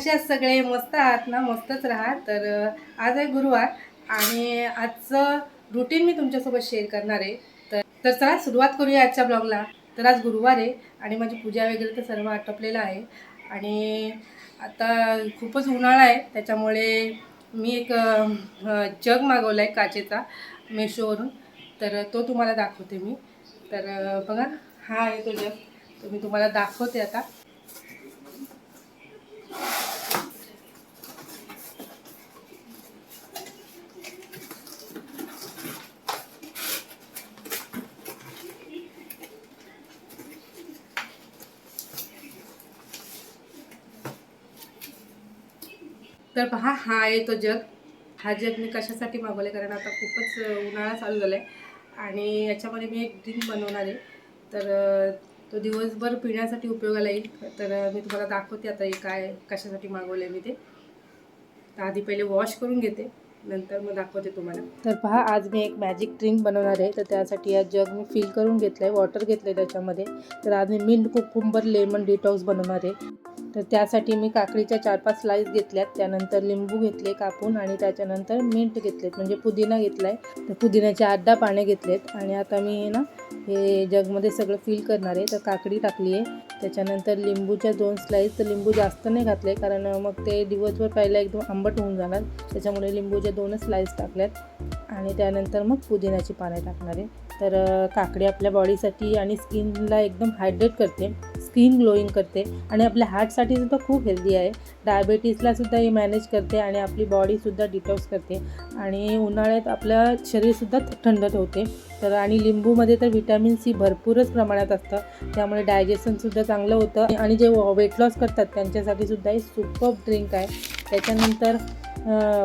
कसे आहात सगळे मस्त आहात ना मस्तच राहा. तर आज आहे गुरुवार आणि आजचं रुटीन मी तुमच्यासोबत शेअर करणार आहे. तर तर चला सुरुवात करूया आजच्या ब्लॉगला तर आज गुरुवार आहे आणि माझी पूजा वगैरे तर सर्व आटोपलेलं आहे. आणि आता खूपच उन्हाळा आहे त्याच्यामुळे मी एक जग मागवला आहे काचेचा मेशोवरून. तर तो तुम्हाला दाखवते मी. तर बघा हा आहे तो जग. तो मी तुम्हाला दाखवते आता. तर पहा हा आहे तो जग. हा जग मी कशासाठी मागवले कारण आता खूपच उन्हाळा चालू झाला आहे आणि याच्यामध्ये मी एक ड्रिंक बनवणार आहे. तर तो दिवसभर पिण्यासाठी उपयोगाला येईल. तर मी तुम्हाला दाखवते आता हे काय कशासाठी मागवलं आहे मी ते. तर आधी पहिले वॉश करून घेते. नंतर मग दाखवते तुम्हाला. तर पहा आज मी एक मॅजिक ड्रिंक बनवणार आहे. तर त्यासाठी या जग मी फिल करून घेतलं आहे वॉटर घेतलं आहे त्याच्यामध्ये. तर आज मी मिंट कुकुंबर लेमन डिटॉक्स बनवणार आहे. तर त्यासाठी मी काकडीच्या चार पाच स्लाईस घेतल्यात. त्यानंतर लिंबू घेतले कापून आणि त्याच्यानंतर मिंट घेतलेत. म्हणजे पुदिना घेतला आहे तर पुदिन्याचे आठ दहा पाने घेतलेत. आणि आता मी ना हे जगमध्ये सगळं फिल करणार आहे. तर काकडी टाकली आहे. त्याच्यानंतर लिंबूच्या दोन स्लाईस तर लिंबू जास्त नाही घातले. कारण मग ते दिवसभर पहिला एकदम आंबट होऊन जाणार. त्याच्यामुळे लिंबूच्या दोनच स्लाईस टाकल्यात. आणि त्यानंतर मग पुदिन्याची पाने टाकणार आहे. तर काकडी आपल्या बॉडीसाठी आणि स्किनला एकदम हायड्रेट करते. स्किन ग्लोईंग करते आणि आपल्या हार्टसाठी सुद्धा खूप हेल्दी आहे. डायबेटीसला सुद्धा ही मॅनेज करते आणि आपली बॉडीसुद्धा डिटॉक्स करते आणि उन्हाळ्यात आपलं शरीरसुद्धा थंड ठेवते. तर आणि लिंबूमध्ये तर व्हिटॅमिन सी भरपूरच प्रमाणात असतं. त्यामुळे डायजेशनसुद्धा चांगलं होतं. आणि जे वेट लॉस करतात त्यांच्यासाठी सुद्धा हे सुपर ड्रिंक आहे. त्याच्यानंतर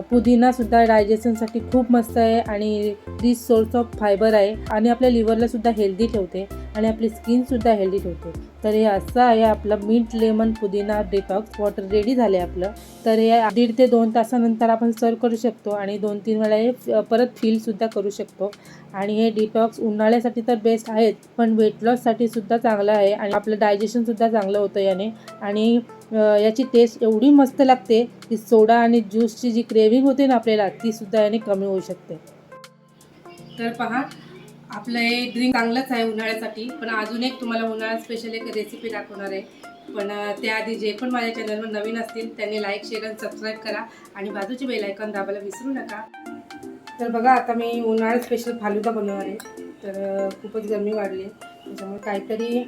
पुदिनासुद्धा डायजेशनसाठी खूप मस्त आहे आणि रिच सोर्स ऑफ फायबर आहे. आणि आपल्या लिव्हरलासुद्धा हेल्दी ठेवते आणि आपली स्किनसुद्धा हेल्दी ठेवते. तर हे असं आहे आपलं मिंट लेमन पुदिना डिटॉक्स वॉटर रेडी झाले आपलं. तर हे दीड ते दोन तासानंतर आपण सर्व करू शकतो आणि दोन तीन वेळा हे परत फीलसुद्धा करू शकतो. आणि हे डिटॉक्स उन्हाळ्यासाठी तर बेस्ट आहेत पण वेट लॉससाठी सुद्धा चांगलं आहे आणि आपलं डायजेशनसुद्धा चांगलं होतं याने. आणि याची टेस्ट एवढी मस्त लागते की सोडा आणि ज्यूसची जी क्रेविंग होते ना आपल्याला ती सुद्धा याने कमी होऊ शकते. तर पहा आपलं हे ड्रिंक चांगलंच आहे उन्हाळ्यासाठी पण अजून एक तुम्हाला उन्हाळ्यात स्पेशल एक रेसिपी दाखवणार आहे. पण त्याआधी जे पण माझ्या चॅनलवर नवीन असतील त्यांनी लाईक शेअर आणि सबस्क्राईब करा आणि बाजूची बेल दाबायला विसरू नका. तर बघा आता मी उन्हाळ्यात स्पेशल फालुदा बनवणार आहे. तर खूपच गरमी वाढली आहे. त्याच्यामुळे काहीतरी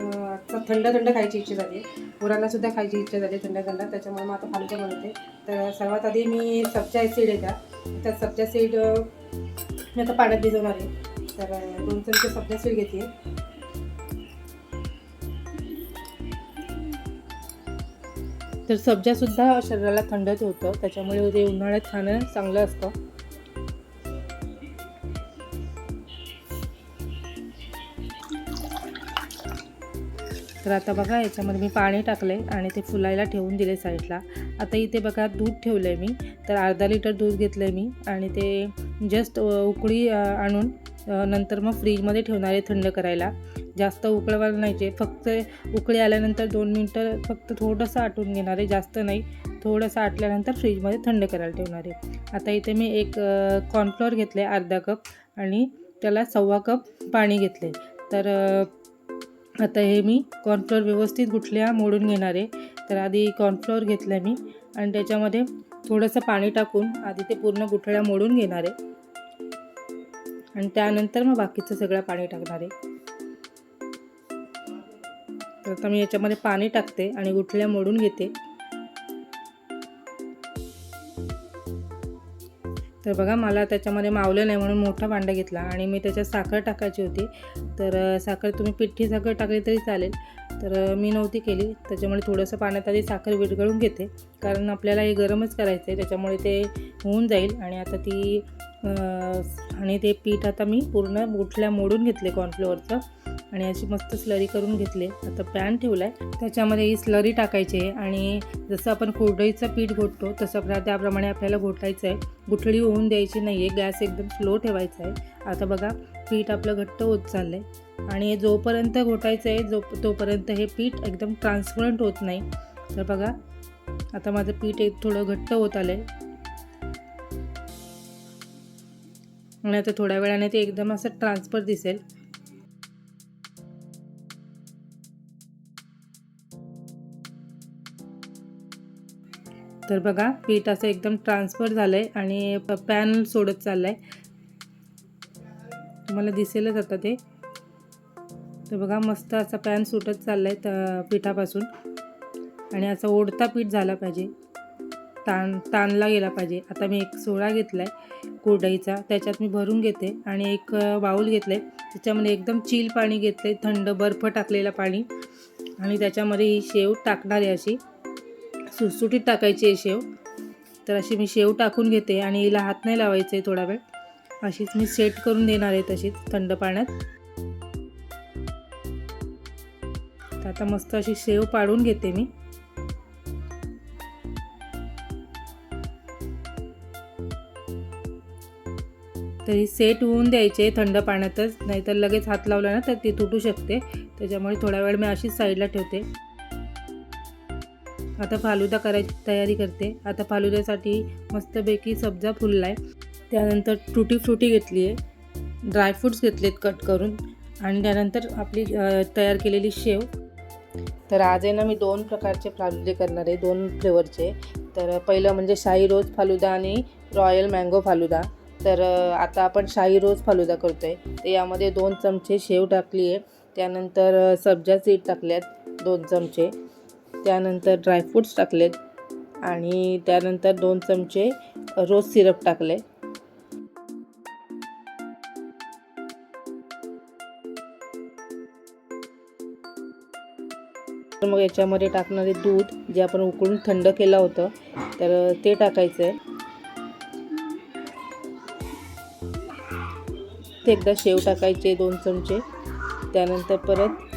आता थंड थंड खायची इच्छा झाली. आहे सुद्धा खायची इच्छा झाली थंड थंड. त्याच्यामुळे मग आता फालुदा बनवते. तर सर्वात आधी मी सब्जा सीड येतात त्या सबच्या सब्जा सीड मी आता पाण्यात भिजवणार आहे. तर दोन चमचे सब्जा सीड घेते तर सब्जासुद्धा शरीराला थंड ठेवतं. त्याच्यामुळे ते उन्हाळ्यात खाणं चांगलं असतं. तर आता बघा याच्यामध्ये मी पाणी टाकले आणि ते फुलायला ठेवून दिले साईडला. आता इथे बघा दूध ठेवलं आहे मी. तर अर्धा लिटर दूध घेतलं आहे मी आणि ते जस्ट उकळी आणून नंतर मग फ्रीजमध्ये ठेवणार आहे थंड करायला. जास्त उकळवायला नाही फक्त उकळी आल्यानंतर दोन मिनटं फक्त थोडंसं आटून घेणार आहे जास्त नाही. थोडंसं आटल्यानंतर फ्रीजमध्ये थंड करायला ठेवणार आहे. आता इथे मी एक कॉर्नफ्लॉवर घेतले अर्धा कप आणि त्याला सव्वा कप पाणी घेतले तर आता हे मी कॉर्नफ्लोअर व्यवस्थित गुठल्या मोडून घेणार आहे. तर आधी कॉर्नफ्लोअर घेतलं आहे मी. आणि त्याच्यामध्ये थोडंसं पाणी टाकून आधी ते पूर्ण गुठळ्या मोडून घेणार आहे. आणि त्यानंतर मग बाकीचं सगळं पाणी टाकणार आहे. तर आता मी याच्यामध्ये पाणी टाकते आणि गुठळ्या मोडून घेते. तर बघा मला त्याच्यामध्ये मावलं नाही म्हणून मोठा भांडा घेतला आणि मी त्याच्यात साखर टाकायची होती. तर साखर तुम्ही पिठी साखर टाकली तरी चालेल. तर मी नव्हती केली. त्याच्यामुळे थोडंसं पाण्यात आधी साखर विरघळून घेते. कारण आपल्याला हे गरमच करायचं आहे त्याच्यामुळे ते होऊन जाईल. आणि आता ती आणि ते पीठ आता मी पूर्ण गुठल्या मोडून घेतले कॉर्नफ्लोअरचं आणि अशी मस्त स्लरी करून घेतले. आता पॅन ठेवला आहे त्याच्यामध्ये ही स्लरी टाकायची आहे आणि जसं आपण कुरडईचं पीठ घोटतो तसं त्याप्रमाणे आपल्याला घोटायचं आहे. गुठळी होऊन द्यायची नाही आहे गॅस एकदम स्लो ठेवायचा आहे. आता बघा पीठ आपलं घट्ट होत चाललं आहे आणि जोपर्यंत घोटायचं आहे जो तोपर्यंत हे पीठ एकदम ट्रान्सपरंट होत नाही. तर बघा आता माझं पीठ एक थोडं घट्ट होत आलं आहे आणि आता थोड्या वेळाने ते एकदम असं ट्रान्सफर दिसेल. तर बघा पीठ असं एकदम ट्रान्सफर झालं आहे आणि पॅन सोडत चाललं आहे तुम्हाला दिसेलच आता ते. तर बघा मस्त असा पॅन सुटत चाललाय त्या पिठापासून. आणि असं ओढता पीठ झाला पाहिजे. ताण ताणला गेला पाहिजे. आता मी एक सोळा घेतला आहे कोरडाईचा. त्याच्यात मी भरून घेते आणि एक बाऊल घेतलं आहे त्याच्यामध्ये एकदम चिल पाणी घेतलं आहे थंड बर्फ टाकलेलं पाणी. आणि त्याच्यामध्ये ही शेव टाकणार आहे अशी. सुटसुटीत टाकायची आहे शेव. तर अशी मी शेव टाकून घेते आणि हिला हात नाही लावायचे थोडा वेळ. अशीच मी सेट करून देणार आहे तशीच थंड पाण्यात. तर आता मस्त अशी शेव पाडून घेते मी. तरी सेट होऊन द्यायचे थंड पाण्यातच. नाहीतर लगेच हात लावला ना तर ती तुटू शकते. त्याच्यामुळे थोडा वेळ मी अशीच साईडला ठेवते. आता फालुदा करायची तयारी करते. आता फालुद्यासाठी मस्तपैकी सब्जा फुलला आहे त्यानंतर टुटी फ्रुटी घेतली आहे ड्रायफ्रूट्स घेतलेत कट करून. आणि त्यानंतर आपली तयार केलेली शेव. तर आज आहे ना मी दोन प्रकारचे फालुदे करणार आहे. दोन फ्लेवरचे. तर पहिलं म्हणजे शाही रोज फालुदा आणि रॉयल मँगो फालुदा. तर आता आपण शाही रोज फालुदा करतो आहे तर यामध्ये दोन चमचे शेव टाकली आहे त्यानंतर सब्जा सीड टाकल्यात दोन चमचे. त्यानंतर ड्रायफ्रूट्स टाकलेत आणि त्यानंतर दोन चमचे रोज सिरप टाकले. तर मग याच्यामध्ये टाकणारे दूध जे आपण उकळून थंड केलं होतं तर ते टाकायचं आहे ते एकदा शेव टाकायचे दोन चमचे. त्यानंतर परत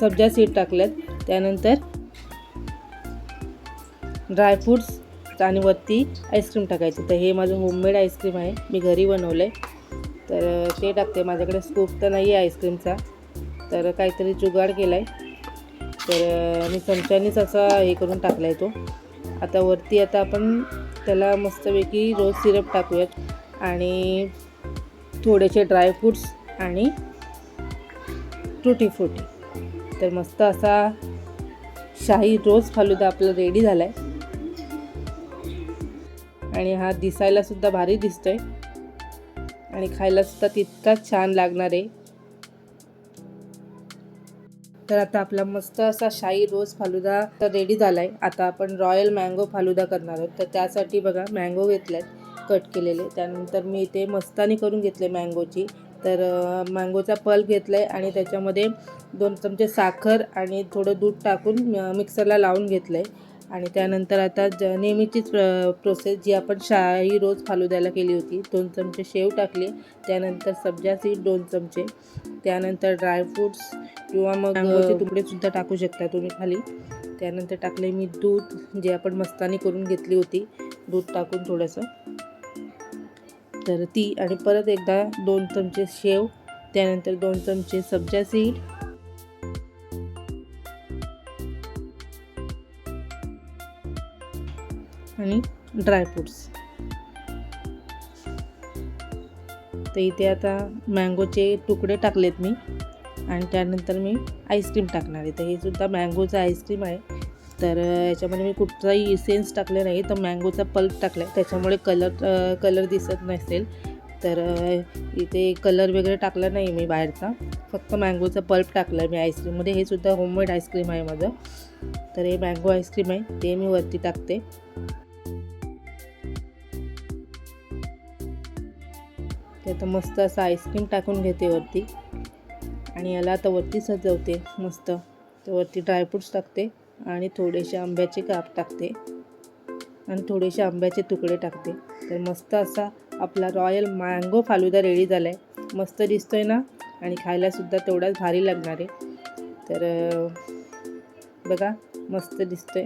सब्जा सीड टाकल्यात. त्यानंतर ड्रायफ्रूट्स आणि वरती आईस्क्रीम टाकायचं. तर हे माझं होममेड आईस्क्रीम आहे. मी घरी बनवलं आहे तर ते टाकते. माझ्याकडे स्कूप तर नाही आहे आईस्क्रीमचा तर काहीतरी जुगाड केला आहे तर मी चमच्यानेच असा हे करून टाकला आहे तो. आता वरती आता आपण त्याला मस्तपैकी रोज सिरप टाकूयात. आणि थोडेसे ड्रायफ्रूट्स आणि टुटी फ्रुटी तर मस्त असा शाही रोज फालुदा आपला रेडी झाला आहे आणि हा दिसायला सुद्धा भारी दिसतोय. आणि खायला सुद्धा तितकाच छान लागणार आहे. तर आता आपला मस्त असा शाही रोज फालुदा तर रेडी झाला आहे आता आपण रॉयल मँगो फालुदा करणार आहोत. तर त्यासाठी बघा मँगो घेतल्यात कट केलेले. त्यानंतर मी ते मस्तानी करून घेतले मँगोची. तर मँगोचा पल्प घेतला आहे आणि त्याच्यामध्ये दोन चमचे साखर आणि थोडं दूध टाकून मिक्सरला लावून घेतलं आहे आणि त्यानंतर आता ज नेहमीचीच प्रोसेस जी आपण शाही रोज फालुद्याला केली होती दोन चमचे शेव टाकले. त्यानंतर सब्जा सीड दोन चमचे. त्यानंतर ड्रायफ्रूट्स किंवा मग मँगोचे तुकडेसुद्धा टाकू शकता तुम्ही खाली. त्यानंतर टाकले मी दूध जे आपण मस्तानी करून घेतली होती. दूध टाकून थोडंसं. तर ती आणि परत एकदा दोन चमचे शेव त्यानंतर दोन चमचे सब्जा सीड. आणि ड्रायफ्रूट्स तर इथे आता मँगोचे तुकडे टाकलेत मी. आणि त्यानंतर मी आईस्क्रीम टाकणार आहे. तर हे सुद्धा मँगोचं आईस्क्रीम आहे. तर याच्यामध्ये मी कुठलाही इसेन्स टाकले नाही तर मँगोचा पल्प टाकला आहे त्याच्यामुळे कलर कलर दिसत नसेल. तर इथे कलर वगैरे टाकला नाही मी बाहेरचा. फक्त मँगोचा पल्प टाकला आहे मी आईस्क्रीममध्ये हे सुद्धा होममेड आईस्क्रीम आहे माझं. तर हे मँगो आईस्क्रीम आहे. ते मी वरती टाकते. ते आता मस्त असं आईस्क्रीम टाकून घेते वरती. आणि याला आता वरती सजवते मस्त. तर वरती ड्रायफ्रूट्स टाकते. आणि थोडेसे आंब्याचे काप टाकते. आणि थोडेसे आंब्याचे तुकडे टाकते. तर मस्त असा आपला रॉयल मँगो फालुदा रेडी झाला आहे मस्त दिसतो आहे ना? आणि खायलासुद्धा तेवढाच भारी लागणार आहे. तर बघा मस्त दिसतोय.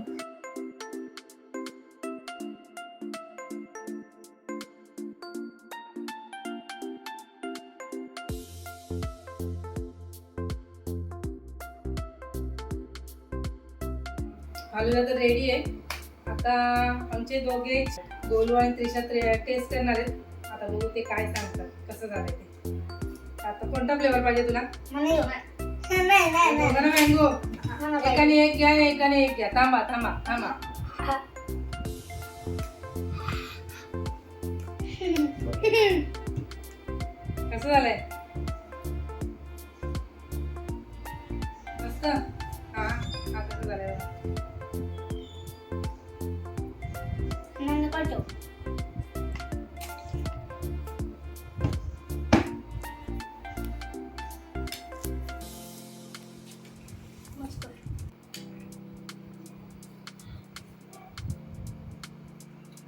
फालुदा तर रेडी आहे. आता आमचे दोघे गोलू आणि त्रिशा टेस्ट करणार आहेत. आता बघू ते काय सांगतात कसं झालंय ते. आता कोणता फ्लेवर पाहिजे तुला? दोघांना मँगो एकाने एक घ्या एकाने एक घ्या. थांबा थांबा थांबा. कसं झालंय?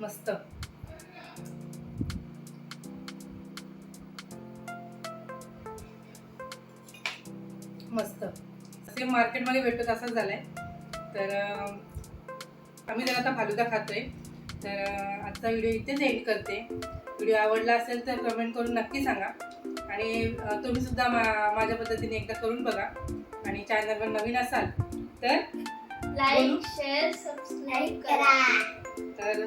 मस्त. मस्त. असे मार्केटमध्ये भेटतो तसंच झालंय. तर आम्ही जर आता फालुदा खातोय. तर आजचा व्हिडिओ इथेच एंड करते. व्हिडिओ आवडला असेल तर कमेंट करून नक्की सांगा. आणि तुम्ही सुद्धा मा माझ्या पद्धतीने एकदा करून बघा. आणि चॅनलवर नवीन असाल तर लाईक शेअर सबस्क्राईब करा. तर